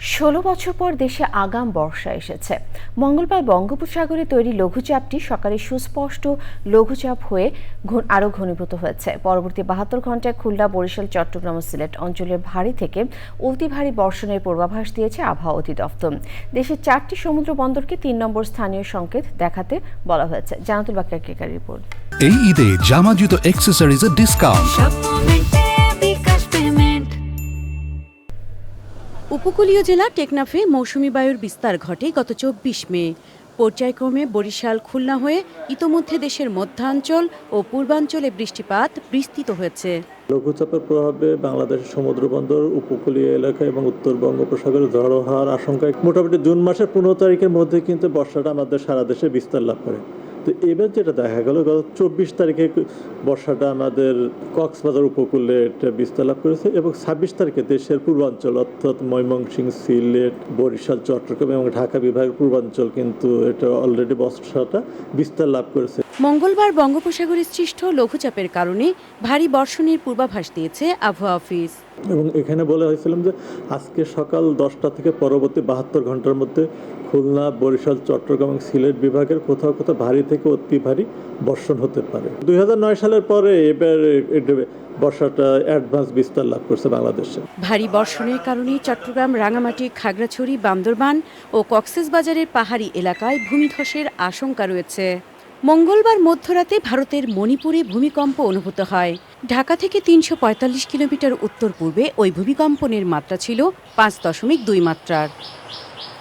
ষোলো বছর পর দেশে আগাম বর্ষা এসেছে। মঙ্গলবার বঙ্গোপসাগরে তৈরি লঘুচাপটি সকালে সুস্পষ্ট লঘুচাপ হয়ে আরও ঘনীভূত হয়েছে। পরবর্তী বাহাত্তর ঘন্টায় খুলনা বরিশাল চট্টগ্রাম ও সিলেট অঞ্চলের ভারী থেকে অতি ভারী বর্ষণের পূর্বাভাস দিয়েছে আবহাওয়া অধিদপ্তর। দেশের চারটি সমুদ্র বন্দরকে তিন নম্বর স্থানীয় সংকেত দেখাতে বলা হয়েছে। জানাতুল কেকার রিপোর্ট। এই ঈদে জামা জুতো অ্যাক্সেসরিজের ডিসকাউন্ট উপকূলীয় জেলা টেকনাফে মৌসুমি বায়ুর বিস্তার ঘটে গত চব্বিশ মে। পর্যায়ক্রমে বরিশাল খুলনা হয়ে ইতোমধ্যে দেশের মধ্যাঞ্চল ও পূর্বাঞ্চলে বৃষ্টিপাত বিস্তৃত হয়েছে। লঘুচাপের প্রভাবে বাংলাদেশের সমুদ্র বন্দর, উপকূলীয় এলাকা এবং উত্তর বঙ্গোপসাগরে ঝড়ো হওয়ার আশঙ্কায় মোটামুটি জুন মাসের পনেরো তারিখের মধ্যে কিন্তু বর্ষাটা আমাদের সারা দেশে বিস্তার লাভ করে। তো এবার যেটা দেখা গেল, গত চব্বিশ তারিখে বর্ষাটা আমাদের কক্সবাজার উপকূলে এটা বিস্তার লাভ করেছে এবং ছাব্বিশ তারিখে দেশের পূর্বাঞ্চল, অর্থাৎ ময়মনসিংহ, সিলেট, বরিশাল, চট্টগ্রাম এবং ঢাকা বিভাগের পূর্বাঞ্চল কিন্তু এটা অলরেডি বর্ষাটা বিস্তার লাভ করেছে। মঙ্গলবার বঙ্গোপসাগরে সৃষ্ট লঘুচাপের কারণে ভারী বর্ষণের পূর্বাভাস দিয়েছে আবহাওয়া অফিস। এবং এখানে বলে হয়েছিলাম যে আজকে সকাল দশটা থেকে পরবর্তী বাহাত্তর ঘণ্টার মধ্যে খুলনা, বরিশাল, চট্টগ্রাম এবং সিলেট বিভাগের কোথাও কোথাও ভারী থেকে অতি ভারী বর্ষণ হতে পারে। দুই হাজার নয় সালের পরে এবার বর্ষাটা অ্যাডভান্স বিস্তার লাভ করছে বাংলাদেশে। ভারী বর্ষণের কারণে চট্টগ্রাম, রাঙামাটি, খাগড়াছড়ি, বান্দরবান ও কক্সবাজারের পাহাড়ি এলাকায় ভূমিধসের আশঙ্কা রয়েছে। মঙ্গলবার মধ্যরাতে ভারতের মণিপুরে ভূমিকম্প অনুভূত হয়। ঢাকা থেকে তিনশো পঁয়তাল্লিশ কিলোমিটার উত্তর পূর্বে ওই ভূমিকম্পনের মাত্রা ছিল পাঁচ দশমিক দুই মাত্রার।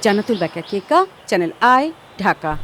Jannatul ব্যাকা Keka channel I, Dhaka.